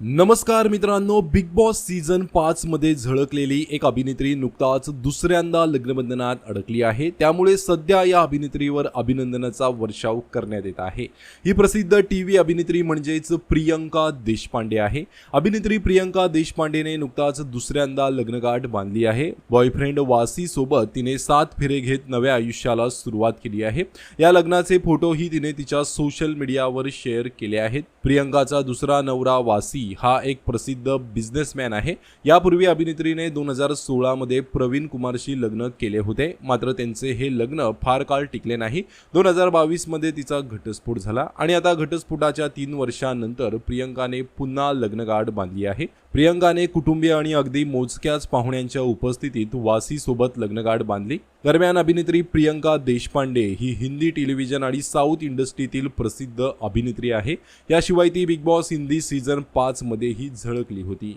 नमस्कार मित्रांनो big boss season पाच मध्ये झळकलेली एक अभिनेत्री नुकताच दुसऱ्यांदा लग्नबंधनात अडकली आहे. त्यामुळे सध्या या अभिनेत्रीवर अभिनंदनाचा वर्षाव करण्यात येत आहे. ही प्रसिद्ध टी व्ही अभिनेत्री म्हणजेच प्रियंका देशपांडे आहे. अभिनेत्री प्रियंका देशपांडेने नुकताच दुसऱ्यांदा लग्नगाठ बांधली आहे. बॉयफ्रेंड वासी सोबत तिने सात फेरे घेत नव्या आयुष्याला सुरुवात केली आहे. या लग्नाचे फोटोही तिने तिच्या सोशल मीडियावर शेअर केले आहेत. प्रियंकाचा दुसरा नवरा वासी हा एक प्रसिद्ध बिझनेसमॅन आहे. यापूर्वी अभिनेत्रीने दोन हजार सोळामध्ये प्रवीण कुमारशी लग्न केले होते. मात्र त्यांचे हे लग्न फार काळ टिकले नाही. दोन हजार बावीसमध्ये तिचा घटस्फोट झाला आणि आता घटस्फोटाच्या तीन वर्षांनंतर प्रियंकाने पुन्हा लग्नगाठ बांधली आहे. प्रियंकाने कुटुंबीय आणि अगदी मोजक्याच पाहुण्यांच्या उपस्थितीत वासीसोबत लग्नगाठ बांधली. दरम्यान अभिनेत्री प्रियंका देशपांडे ही हिंदी टेलिव्हिजन आणि साऊथ इंडस्ट्रीतील प्रसिद्ध अभिनेत्री आहे. याशिवाय ती बिग बॉस हिंदी सीझन पाचमध्येही झळकली होती.